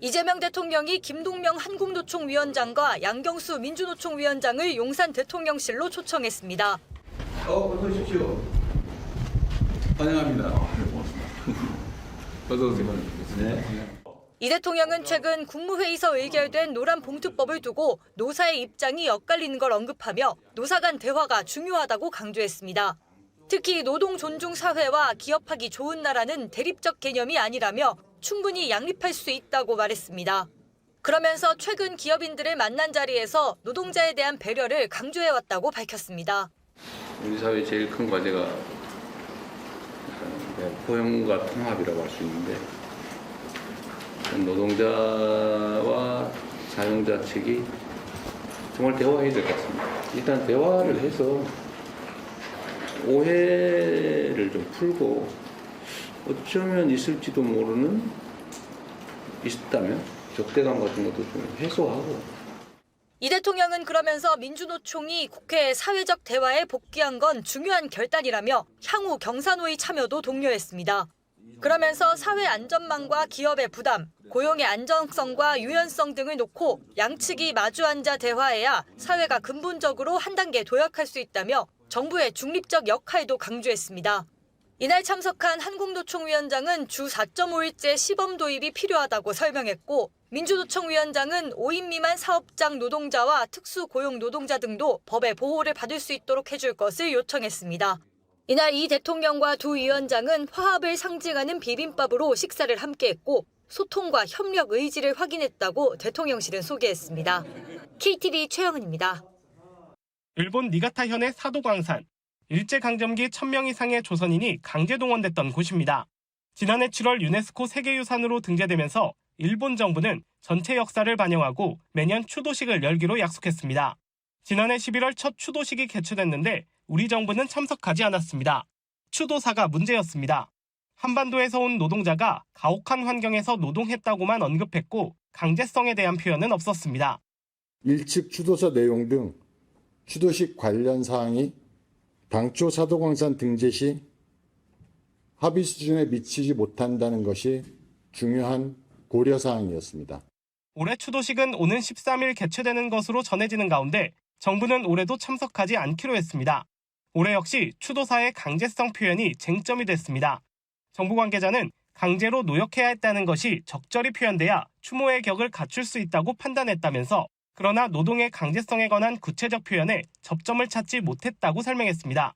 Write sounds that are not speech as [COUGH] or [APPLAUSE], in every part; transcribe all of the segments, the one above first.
이재명 대통령이 김동명 한국노총 위원장과 양경수 민주노총 위원장을 용산 대통령실로 초청했습니다. 어, 어서 오십시오. 환영합니다. [LAUGHS] 어서 오세요. 네. 이 대통령은 최근 국무회의에서 의결된 노란 봉투법을 두고 노사의 입장이 엇갈리는 걸 언급하며 노사 간 대화가 중요하다고 강조했습니다. 특히 노동 존중 사회와 기업하기 좋은 나라는 대립적 개념이 아니라며 충분히 양립할 수 있다고 말했습니다. 그러면서 최근 기업인들을 만난 자리에서 노동자에 대한 배려를 강조해왔다고 밝혔습니다. 우리 사회 제일 큰 과제가 뭐 포용과 통합이라고 할 수 있는데 노동자와 사용자 측이 정말 대화해야 될 것 같습니다. 일단 대화를 해서 오해를 좀 풀고 어쩌면 있을지도 모르는 있다면 적대감 같은 것도 좀 해소하고 이 대통령은 그러면서 민주노총이 국회 사회적 대화에 복귀한 건 중요한 결단이라며 향후 경사노의 참여도 독려했습니다. 그러면서 사회 안전망과 기업의 부담, 고용의 안정성과 유연성 등을 놓고 양측이 마주 앉아 대화해야 사회가 근본적으로 한 단계 도약할 수 있다며 정부의 중립적 역할도 강조했습니다. 이날 참석한 한국노총 위원장은 주 4.5일제 시범 도입이 필요하다고 설명했고 민주노총 위원장은 5인 미만 사업장 노동자와 특수고용 노동자 등도 법의 보호를 받을 수 있도록 해줄 것을 요청했습니다. 이날 이 대통령과 두 위원장은 화합을 상징하는 비빔밥으로 식사를 함께했고 소통과 협력 의지를 확인했다고 대통령실은 소개했습니다. KTV 최영은입니다. 일본 니가타현의 사도광산. 일제강점기 1000명 이상의 조선인이 강제 동원됐던 곳입니다. 지난해 7월 유네스코 세계유산으로 등재되면서 일본 정부는 전체 역사를 반영하고 매년 추도식을 열기로 약속했습니다. 지난해 11월 첫 추도식이 개최됐는데 우리 정부는 참석하지 않았습니다. 추도사가 문제였습니다. 한반도에서 온 노동자가 가혹한 환경에서 노동했다고만 언급했고 강제성에 대한 표현은 없었습니다. 일측 추도서 내용 등 추도식 관련 사항이 당초 사도광산 등재 시 합의 수준에 미치지 못한다는 것이 중요한 고려 사항이었습니다. 올해 추도식은 오는 13일 개최되는 것으로 전해지는 가운데 정부는 올해도 참석하지 않기로 했습니다. 올해 역시 추도사의 강제성 표현이 쟁점이 됐습니다. 정부 관계자는 강제로 노역해야 했다는 것이 적절히 표현돼야 추모의 격을 갖출 수 있다고 판단했다면서 그러나 노동의 강제성에 관한 구체적 표현에 접점을 찾지 못했다고 설명했습니다.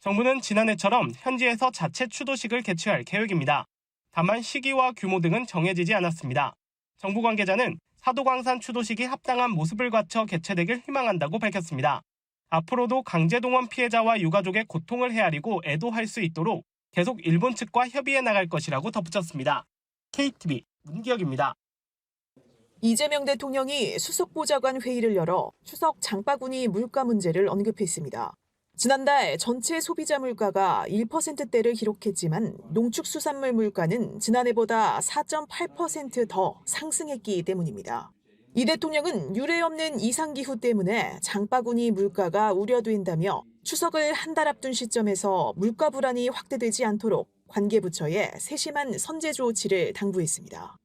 정부는 지난해처럼 현지에서 자체 추도식을 개최할 계획입니다. 다만 시기와 규모 등은 정해지지 않았습니다. 정부 관계자는 사도광산 추도식이 합당한 모습을 갖춰 개최되길 희망한다고 밝혔습니다. 앞으로도 강제동원 피해자와 유가족의 고통을 헤아리고 애도할 수 있도록 계속 일본 측과 협의해 나갈 것이라고 덧붙였습니다. KTV 문기혁입니다. 이재명 대통령이 수석보좌관 회의를 열어 추석 장바구니 물가 문제를 언급했습니다. 지난달 전체 소비자 물가가 1%대를 기록했지만 농축수산물 물가는 지난해보다 4.8%더 상승했기 때문입니다. 이 대통령은 유례 없는 이상기후 때문에 장바구니 물가가 우려된다며 추석을 한 달 앞둔 시점에서 물가 불안이 확대되지 않도록 관계부처에 세심한 선제 조치를 당부했습니다.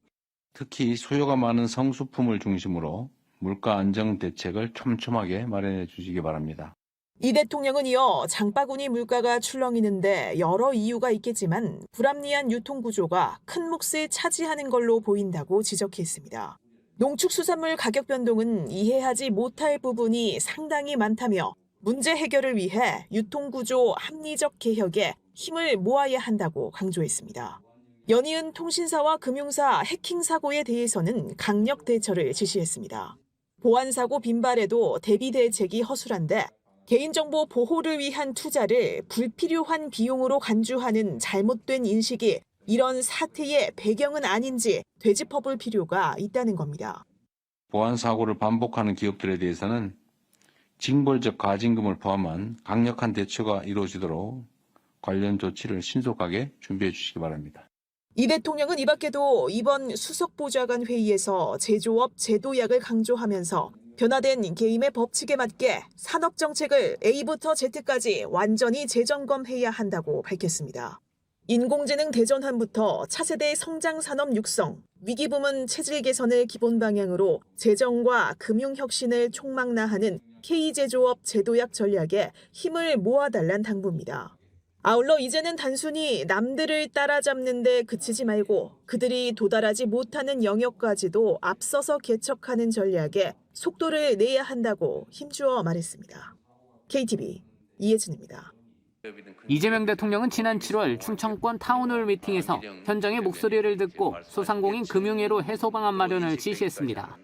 특히 수요가 많은 성수품을 중심으로 물가 안정 대책을 촘촘하게 마련해 주시기 바랍니다. 이 대통령은 이어 장바구니 물가가 출렁이는데 여러 이유가 있겠지만 불합리한 유통 구조가 큰 몫을 차지하는 걸로 보인다고 지적했습니다. 농축수산물 가격 변동은 이해하지 못할 부분이 상당히 많다며 문제 해결을 위해 유통구조 합리적 개혁에 힘을 모아야 한다고 강조했습니다. 연이은 통신사와 금융사 해킹 사고에 대해서는 강력 대처를 지시했습니다. 보안 사고 빈발에도 대비 대책이 허술한데 개인정보 보호를 위한 투자를 불필요한 비용으로 간주하는 잘못된 인식이 이런 사태의 배경은 아닌지 되짚어볼 필요가 있다는 겁니다. 보안 사고를 반복하는 기업들에 대해서는 징벌적 가징금을 포함한 강력한 대처가 이루어지도록 관련 조치를 신속하게 준비해 주시기 바랍니다. 이 대통령은 이 밖에도 이번 수석보좌관 회의에서 제조업 제도약을 강조하면서 변화된 게임의 법칙에 맞게 산업 정책을 A부터 Z까지 완전히 재점검해야 한다고 밝혔습니다. 인공지능 대전환부터 차세대 성장 산업 육성, 위기 부문 체질 개선을 기본 방향으로 재정과 금융 혁신을 촉망라하는 K제조업 제도약 전략에 힘을 모아달란 당부입니다. 아울러 이제는 단순히 남들을 따라잡는 데 그치지 말고 그들이 도달하지 못하는 영역까지도 앞서서 개척하는 전략에 속도를 내야 한다고 힘주어 말했습니다. KTV 이혜진입니다. 이재명 대통령은 지난 7월 충청권 타운홀 미팅에서 현장의 목소리를 듣고 소상공인 금융회로 해소 방안 마련을 지시했습니다.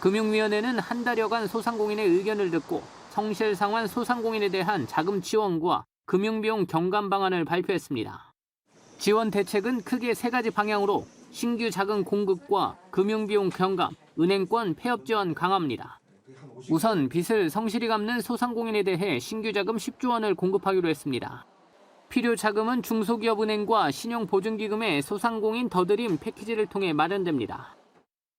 금융위원회는 한 달여간 소상공인의 의견을 듣고 성실상환 소상공인에 대한 자금 지원과 금융비용 경감 방안을 발표했습니다. 지원 대책은 크게 세 가지 방향으로 신규 자금 공급과 금융비용 경감, 은행권 폐업 지원 강화입니다. 우선 빚을 성실히 갚는 소상공인에 대해 신규 자금 10조 원을 공급하기로 했습니다. 필요 자금은 중소기업은행과 신용보증기금의 소상공인 더드림 패키지를 통해 마련됩니다.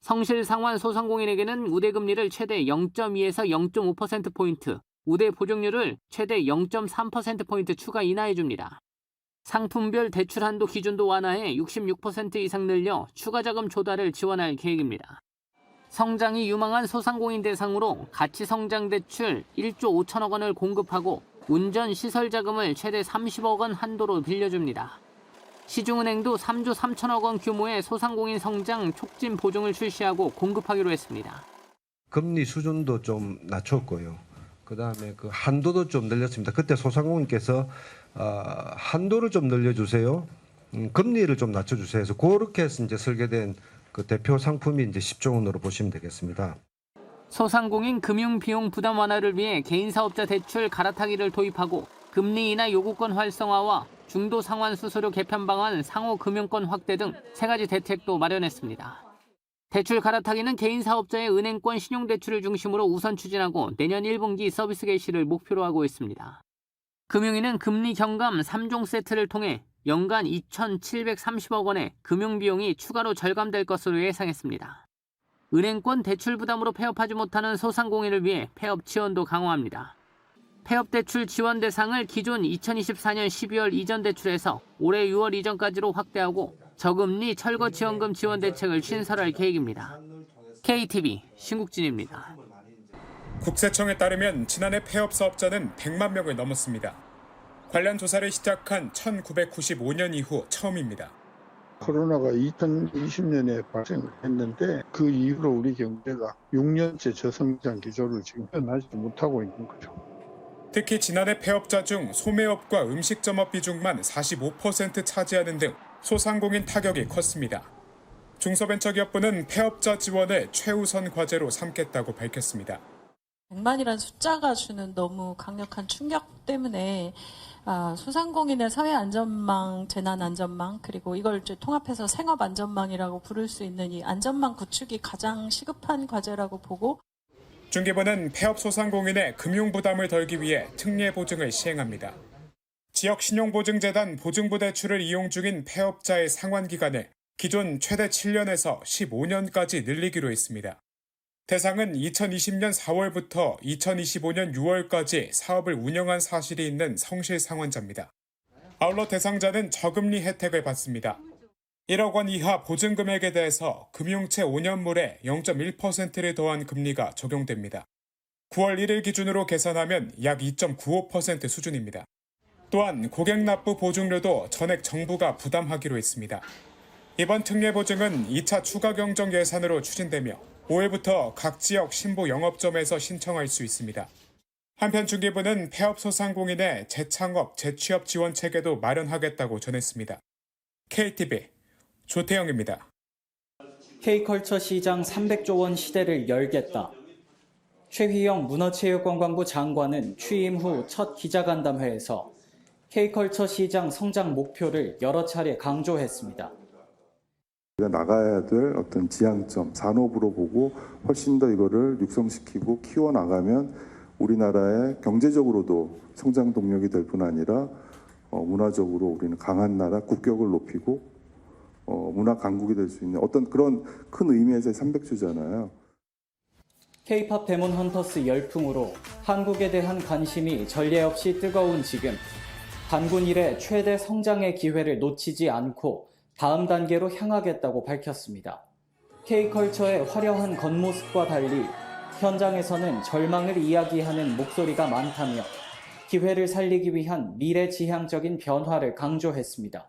성실 상환 소상공인에게는 우대금리를 최대 0.2에서 0.5%포인트, 우대 보증률을 최대 0.3%포인트 추가 인하해 줍니다. 상품별 대출 한도 기준도 완화해 66% 이상 늘려 추가 자금 조달을 지원할 계획입니다. 성장이 유망한 소상공인 대상으로 가치 성장 대출 1조 5천억 원을 공급하고 운전 시설 자금을 최대 30억 원 한도로 빌려줍니다. 시중은행도 3조 3천억 원 규모의 소상공인 성장 촉진 보증을 출시하고 공급하기로 했습니다. 금리 수준도 좀 낮췄고요. 그 다음에 그 한도도 좀 늘렸습니다. 그때 소상공인께서 어, 한도를 좀 늘려주세요. 음, 금리를 좀 낮춰주세요. 해서 그렇게 해서 이제 설계된 그 대표 상품이 이제 10조 원으로 보시면 되겠습니다. 소상공인 금융 비용 부담 완화를 위해 개인 사업자 대출 갈아타기를 도입하고 금리 인하 요구권 활성화와 중도 상환 수수료 개편 방안 상호 금융권 확대 등 세 가지 대책도 마련했습니다. 대출 갈아타기는 개인 사업자의 은행권 신용대출을 중심으로 우선 추진하고 내년 1분기 서비스 개시를 목표로 하고 있습니다. 금융위는 금리 경감 3종 세트를 통해 연간 2,730억 원의 금융비용이 추가로 절감될 것으로 예상했습니다. 은행권 대출 부담으로 폐업하지 못하는 소상공인을 위해 폐업 지원도 강화합니다. 폐업 대출 지원 대상을 기존 2024년 12월 이전 대출에서 올해 6월 이전까지로 확대하고 저금리 철거 지원금 지원 대책을 신설할 계획입니다. KTV 신국진입니다. 국세청에 따르면 지난해 폐업 사업자는 100만 명을 넘었습니다. 관련 조사를 시작한 1995년 이후 처음입니다. 코로나가 2020년에 발생을 했는데 그 이후로 우리 경제가 6년째 저성장 기조를 지금 변하지 못하고 있는 거죠. 특히 지난해 폐업자 중 소매업과 음식점업 비중만 45% 차지하는 등 소상공인 타격이 컸습니다. 중소벤처기업부는 폐업자 지원을 최우선 과제로 삼겠다고 밝혔습니다. 100만이라는 숫자가 주는 너무 강력한 충격 때문에 아, 소상공인의 사회 안전망, 재난 안전망 그리고 이걸 이제 통합해서 생업 안전망이라고 부를 수 있는 이 안전망 구축이 가장 시급한 과제라고 보고 중개부는 폐업 소상공인의 금융 부담을 덜기 위해 특례 보증을 시행합니다. 지역 신용보증재단 보증부 대출을 이용 중인 폐업자의 상환 기간을 기존 최대 7년에서 15년까지 늘리기로 했습니다. 대상은 2020년 4월부터 2025년 6월까지 사업을 운영한 사실이 있는 성실 상환자입니다. 아울러 대상자는 저금리 혜택을 받습니다. 1억 원 이하 보증 금액에 대해서 금융채 5년물에 0.1%를 더한 금리가 적용됩니다. 9월 1일 기준으로 계산하면 약 2.95% 수준입니다. 또한 고객 납부 보증료도 전액 정부가 부담하기로 했습니다. 이번 특례 보증은 2차 추가 경정 예산으로 추진되며 5일부터 각 지역 신보 영업점에서 신청할 수 있습니다. 한편 중개부는 폐업 소상공인의 재창업, 재취업 지원 체계도 마련하겠다고 전했습니다. KTV 조태영입니다. K컬처 시장 300조 원 시대를 열겠다. 최휘영 문화체육관광부 장관은 취임 후 첫 기자간담회에서 K컬처 시장 성장 목표를 여러 차례 강조했습니다. 우리가 나가야 될 어떤 지향점, 산업으로 보고 훨씬 더 이거를 육성시키고 키워나가면 우리나라의 경제적으로도 성장 동력이 될 뿐 아니라 어, 문화적으로 우리는 강한 나라, 국격을 높이고 어, 문화 강국이 될 수 있는 어떤 그런 큰 의미에서의 300주잖아요. K-팝 데몬 헌터스 열풍으로 한국에 대한 관심이 전례 없이 뜨거운 지금 단군 이래 최대 성장의 기회를 놓치지 않고 다음 단계로 향하겠다고 밝혔습니다. K컬처의 화려한 겉모습과 달리 현장에서는 절망을 이야기하는 목소리가 많다며 기회를 살리기 위한 미래 지향적인 변화를 강조했습니다.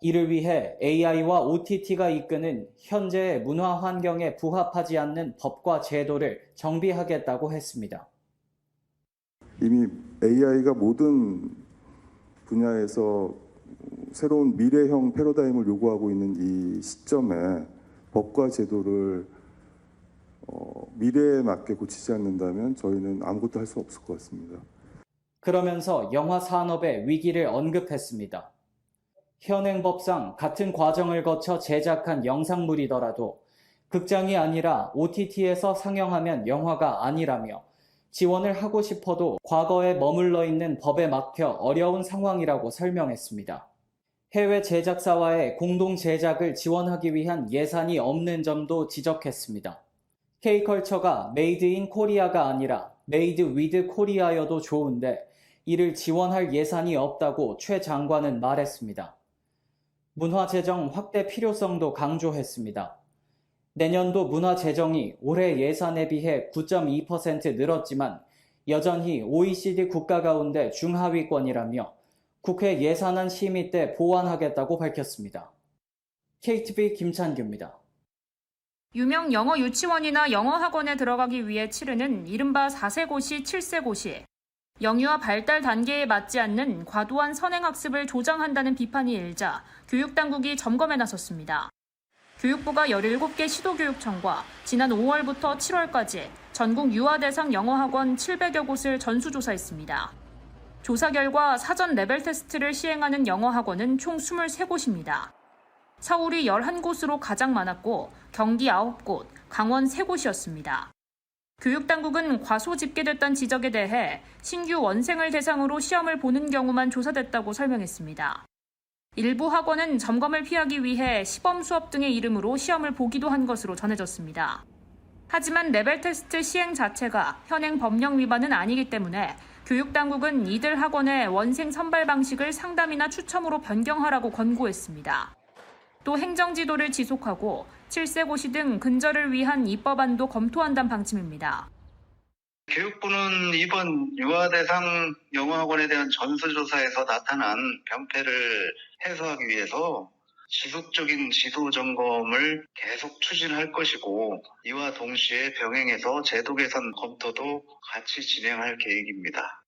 이를 위해 AI와 OTT가 이끄는 현재의 문화 환경에 부합하지 않는 법과 제도를 정비하겠다고 했습니다. 이미 AI가 모든 분야에서 새로운 미래형 패러다임을 요구하고 있는 이 시점에 법과 제도를 어, 미래에 맞게 고치지 않는다면 저희는 아무것도 할 수 없을 것 같습니다. 그러면서 영화 산업의 위기를 언급했습니다. 현행 법상 같은 과정을 거쳐 제작한 영상물이더라도 극장이 아니라 OTT에서 상영하면 영화가 아니라며 지원을 하고 싶어도 과거에 머물러 있는 법에 막혀 어려운 상황이라고 설명했습니다. 해외 제작사와의 공동 제작을 지원하기 위한 예산이 없는 점도 지적했습니다. K컬처가 메이드 인 코리아가 아니라 메이드 위드 코리아여도 좋은데 이를 지원할 예산이 없다고 최 장관은 말했습니다. 문화재정 확대 필요성도 강조했습니다. 내년도 문화 재정이 올해 예산에 비해 9.2% 늘었지만 여전히 OECD 국가 가운데 중하위권이라며 국회 예산안 심의 때 보완하겠다고 밝혔습니다. KTV 김찬규입니다. 유명 영어 유치원이나 영어 학원에 들어가기 위해 치르는 이른바 4세고시, 7세고시. 영유아 발달 단계에 맞지 않는 과도한 선행학습을 조장한다는 비판이 일자 교육당국이 점검에 나섰습니다. 교육부가 17개 시도교육청과 지난 5월부터 7월까지 전국 유아 대상 영어 학원 700여 곳을 전수조사했습니다. 조사 결과 사전 레벨 테스트를 시행하는 영어 학원은 총 23곳입니다. 서울이 11곳으로 가장 많았고 경기 9곳, 강원 3곳이었습니다. 교육당국은 과소 집계됐던 지적에 대해 신규 원생을 대상으로 시험을 보는 경우만 조사됐다고 설명했습니다. 일부 학원은 점검을 피하기 위해 시범 수업 등의 이름으로 시험을 보기도 한 것으로 전해졌습니다. 하지만 레벨 테스트 시행 자체가 현행 법령 위반은 아니기 때문에 교육당국은 이들 학원의 원생 선발 방식을 상담이나 추첨으로 변경하라고 권고했습니다. 또 행정지도를 지속하고 7세고시 등 근절을 위한 입법안도 검토한다는 방침입니다. 교육부는 이번 유아 대상 영어학원에 대한 전수조사에서 나타난 병폐를 해소하기 위해서 지속적인 지도 점검을 계속 추진할 것이고 이와 동시에 병행해서 제도 개선 검토도 같이 진행할 계획입니다.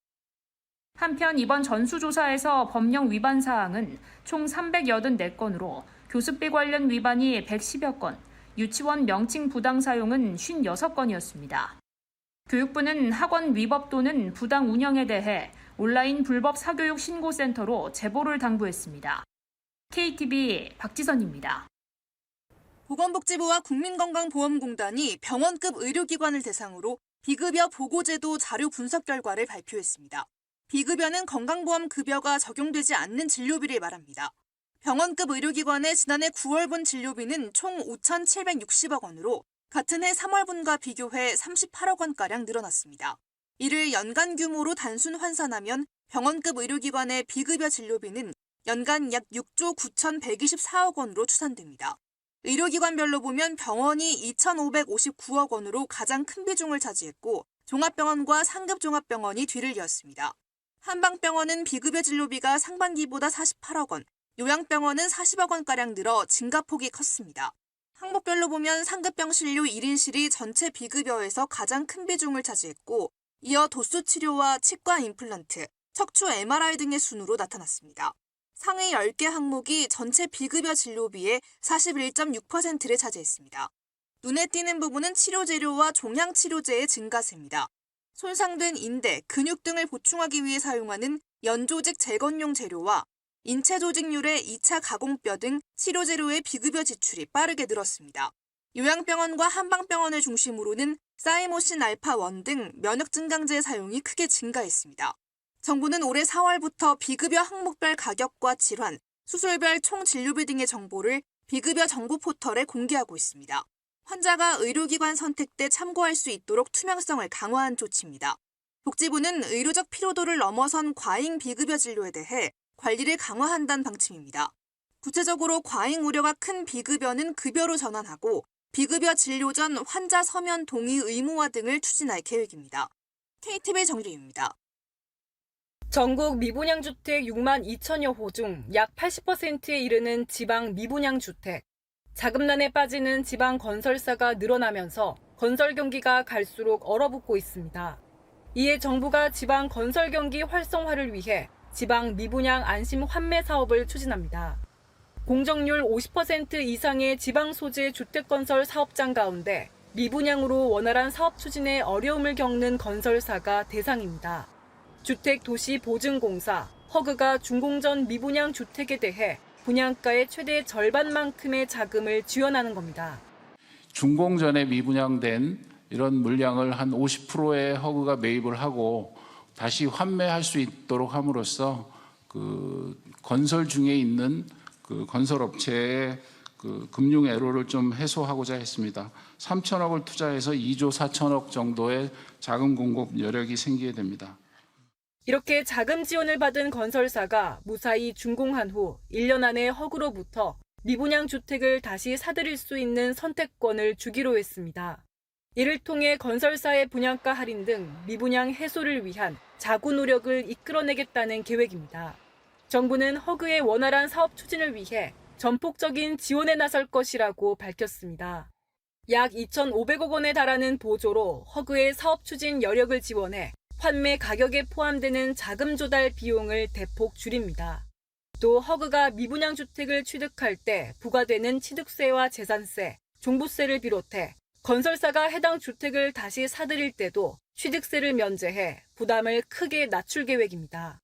한편 이번 전수조사에서 법령 위반 사항은 총 384건으로 교습비 관련 위반이 110여 건, 유치원 명칭 부당 사용은 56건이었습니다. 교육부는 학원 위법 또는 부당 운영에 대해 온라인 불법 사교육 신고센터로 제보를 당부했습니다. KTV 박지선입니다. 보건복지부와 국민건강보험공단이 병원급 의료기관을 대상으로 비급여 보고제도 자료 분석 결과를 발표했습니다. 비급여는 건강보험 급여가 적용되지 않는 진료비를 말합니다. 병원급 의료기관의 지난해 9월분 진료비는 총 5,760억 원으로 같은 해 3월분과 비교해 38억 원가량 늘어났습니다. 이를 연간 규모로 단순 환산하면 병원급 의료기관의 비급여 진료비는 연간 약 6조 9,124억 원으로 추산됩니다. 의료기관별로 보면 병원이 2,559억 원으로 가장 큰 비중을 차지했고 종합병원과 상급종합병원이 뒤를 이었습니다. 한방병원은 비급여 진료비가 상반기보다 48억 원, 요양병원은 40억 원가량 늘어 증가폭이 컸습니다. 항목별로 보면 상급병실료 1인실이 전체 비급여에서 가장 큰 비중을 차지했고 이어 도수 치료와 치과 임플란트, 척추 MRI 등의 순으로 나타났습니다. 상위 10개 항목이 전체 비급여 진료비의 41.6%를 차지했습니다. 눈에 띄는 부분은 치료 재료와 종양 치료제의 증가세입니다. 손상된 인대, 근육 등을 보충하기 위해 사용하는 연조직 재건용 재료와 인체 조직률의 2차 가공뼈 등 치료 재료의 비급여 지출이 빠르게 늘었습니다. 요양병원과 한방병원을 중심으로는 사이모신 알파1 등 면역 증강제의 사용이 크게 증가했습니다. 정부는 올해 4월부터 비급여 항목별 가격과 질환, 수술별 총 진료비 등의 정보를 비급여 정보 포털에 공개하고 있습니다. 환자가 의료기관 선택 때 참고할 수 있도록 투명성을 강화한 조치입니다. 복지부는 의료적 피로도를 넘어선 과잉 비급여 진료에 대해 관리를 강화한다는 방침입니다. 구체적으로 과잉 우려가 큰 비급여는 급여로 전환하고 비급여 진료 전 환자 서면 동의 의무화 등을 추진할 계획입니다. KTV 정준입니다. 전국 미분양 주택 6만 2천여 호 중 약 80%에 이르는 지방 미분양 주택. 자금난에 빠지는 지방 건설사가 늘어나면서 건설 경기가 갈수록 얼어붙고 있습니다. 이에 정부가 지방 건설 경기 활성화를 위해 지방 미분양 안심 환매 사업을 추진합니다. 공정률 50% 이상의 지방 소재 주택 건설 사업장 가운데 미분양으로 원활한 사업 추진에 어려움을 겪는 건설사가 대상입니다. 주택도시보증공사, 허그가 준공전 미분양 주택에 대해 분양가의 최대 절반만큼의 자금을 지원하는 겁니다. 준공 전에 미분양된 이런 물량을 한 50%의 허그가 매입을 하고 다시 환매할 수 있도록 함으로써 그 건설 중에 있는 그 건설업체의 그 금융 애로를 좀 해소하고자 했습니다. 3천억을 투자해서 2조 4천억 정도의 자금 공급 여력이 생기게 됩니다. 이렇게 자금 지원을 받은 건설사가 무사히 준공한 후 1년 안에 허그로부터 미분양 주택을 다시 사들일 수 있는 선택권을 주기로 했습니다. 이를 통해 건설사의 분양가 할인 등 미분양 해소를 위한 자구 노력을 이끌어내겠다는 계획입니다. 정부는 허그의 원활한 사업 추진을 위해 전폭적인 지원에 나설 것이라고 밝혔습니다. 약 2,500억 원에 달하는 보조로 허그의 사업 추진 여력을 지원해 환매 가격에 포함되는 자금 조달 비용을 대폭 줄입니다. 또 허그가 미분양 주택을 취득할 때 부과되는 취득세와 재산세, 종부세를 비롯해 건설사가 해당 주택을 다시 사들일 때도 취득세를 면제해 부담을 크게 낮출 계획입니다.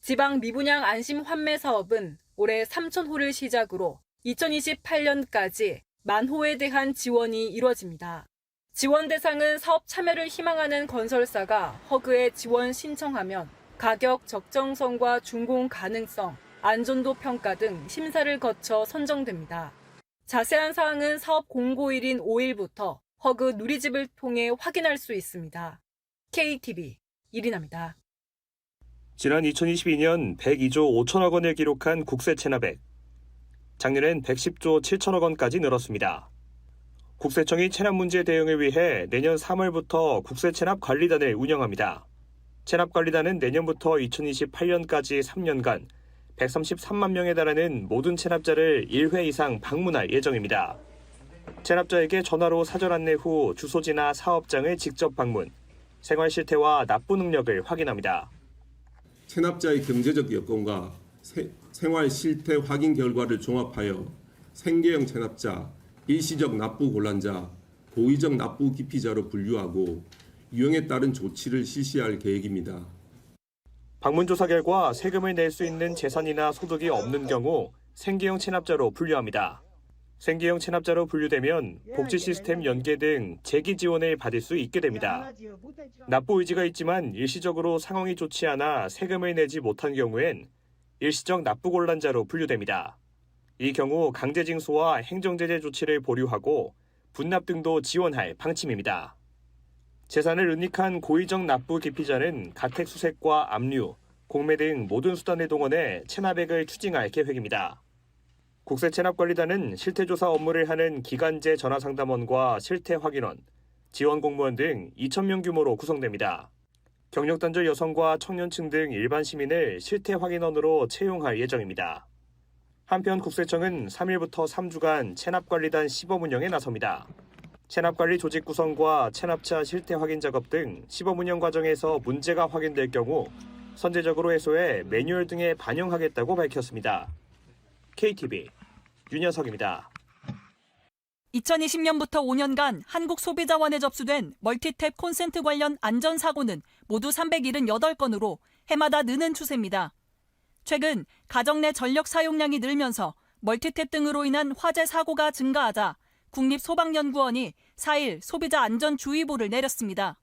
지방 미분양 안심 환매 사업은 올해 3,000호를 시작으로 2028년까지 만 호에 대한 지원이 이뤄집니다. 지원 대상은 사업 참여를 희망하는 건설사가 허그에 지원 신청하면 가격 적정성과 준공 가능성, 안전도 평가 등 심사를 거쳐 선정됩니다. 자세한 사항은 사업 공고일인 5일부터 허그 누리집을 통해 확인할 수 있습니다. KTV 이리나입니다. 지난 2022년 102조 5천억 원을 기록한 국세 체납액. 작년엔 110조 7천억 원까지 늘었습니다. 국세청이 체납 문제 대응을 위해 내년 3월부터 국세 체납 관리단을 운영합니다. 체납 관리단은 내년부터 2028년까지 3년간 133만 명에 달하는 모든 체납자를 1회 이상 방문할 예정입니다. 체납자에게 전화로 사전 안내 후 주소지나 사업장을 직접 방문, 생활 실태와 납부 능력을 확인합니다. 체납자의 경제적 여건과 세- 생활 실태 확인 결과를 종합하여 생계형 체납자, 일시적 납부 곤란자, 고의적 납부 기피자로 분류하고 유형에 따른 조치를 실시할 계획입니다. 방문조사 결과 세금을 낼 수 있는 재산이나 소득이 없는 경우 생계형 체납자로 분류합니다. 생계형 체납자로 분류되면 복지 시스템 연계 등 재기 지원을 받을 수 있게 됩니다. 납부 의지가 있지만 일시적으로 상황이 좋지 않아 세금을 내지 못한 경우엔 일시적 납부 곤란자로 분류됩니다. 이 경우 강제징수와 행정제재 조치를 보류하고 분납 등도 지원할 방침입니다. 재산을 은닉한 고의적 납부 기피자는 가택 수색과 압류, 공매 등 모든 수단을 동원해 체납액을 추징할 계획입니다. 국세체납관리단은 실태조사 업무를 하는 기간제 전화상담원과 실태확인원, 지원공무원 등 2,000명 규모로 구성됩니다. 경력단절 여성과 청년층 등 일반 시민을 실태확인원으로 채용할 예정입니다. 한편 국세청은 3일부터 3주간 체납관리단 시범 운영에 나섭니다. 체납관리 조직 구성과 체납자 실태 확인 작업 등 시범 운영 과정에서 문제가 확인될 경우 선제적으로 해소해 매뉴얼 등에 반영하겠다고 밝혔습니다. KTV 윤현석입니다. 2020년부터 5년간 한국 소비자원에 접수된 멀티탭 콘센트 관련 안전사고는 모두 378건으로 해마다 느는 추세입니다. 최근 가정 내 전력 사용량이 늘면서 멀티탭 등으로 인한 화재 사고가 증가하자 국립소방연구원이 4일 소비자 안전주의보를 내렸습니다.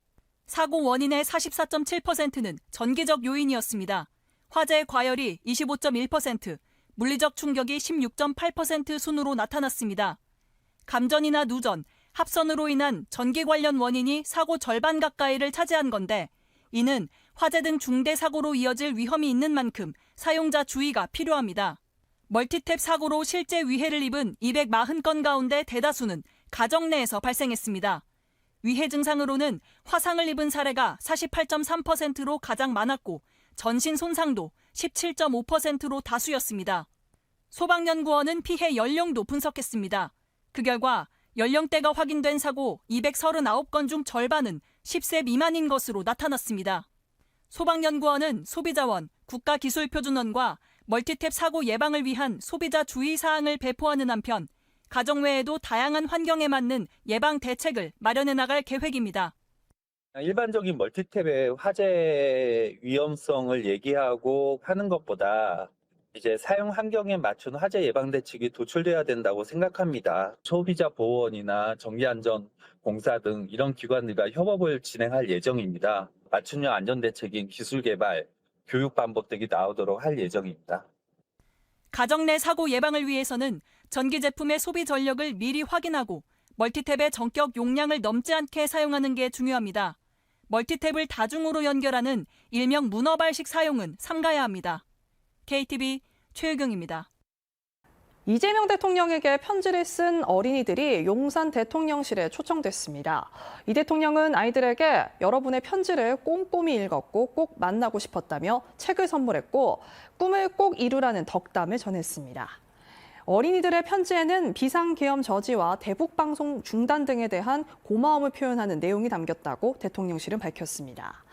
사고 원인의 44.7%는 전기적 요인이었습니다. 화재의 과열이 25.1%, 물리적 충격이 16.8% 순으로 나타났습니다. 감전이나 누전, 합선으로 인한 전기 관련 원인이 사고 절반 가까이를 차지한 건데 이는 화재 등 중대 사고로 이어질 위험이 있는 만큼 사용자 주의가 필요합니다. 멀티탭 사고로 실제 위해를 입은 240건 가운데 대다수는 가정 내에서 발생했습니다. 위해 증상으로는 화상을 입은 사례가 48.3%로 가장 많았고 전신 손상도 17.5%로 다수였습니다. 소방연구원은 피해 연령도 분석했습니다. 그 결과 연령대가 확인된 사고 239건 중 절반은 10세 미만인 것으로 나타났습니다. 소방연구원은 소비자원, 국가기술표준원과 멀티탭 사고 예방을 위한 소비자 주의사항을 배포하는 한편 가정 외에도 다양한 환경에 맞는 예방 대책을 마련해 나갈 계획입니다. 일반적인 멀티탭의 화재 위험성을 얘기하고 하는 것보다 이제 사용 환경에 맞춘 화재 예방 대책이 도출돼야 된다고 생각합니다. 소비자 보호원이나 전기안전공사 등 이런 기관들과 협업을 진행할 예정입니다. 맞춤형 안전 대책인 기술 개발, 교육 방법 등이 나오도록 할 예정입니다. 가정 내 사고 예방을 위해서는 전기 제품의 소비 전력을 미리 확인하고 멀티탭의 전격 용량을 넘지 않게 사용하는 게 중요합니다. 멀티탭을 다중으로 연결하는 일명 문어발식 사용은 삼가야 합니다. KTV 최유경입니다. 이재명 대통령에게 편지를 쓴 어린이들이 용산 대통령실에 초청됐습니다. 이 대통령은 아이들에게 여러분의 편지를 꼼꼼히 읽었고 꼭 만나고 싶었다며 책을 선물했고 꿈을 꼭 이루라는 덕담을 전했습니다. 어린이들의 편지에는 비상계엄 저지와 대북 방송 중단 등에 대한 고마움을 표현하는 내용이 담겼다고 대통령실은 밝혔습니다.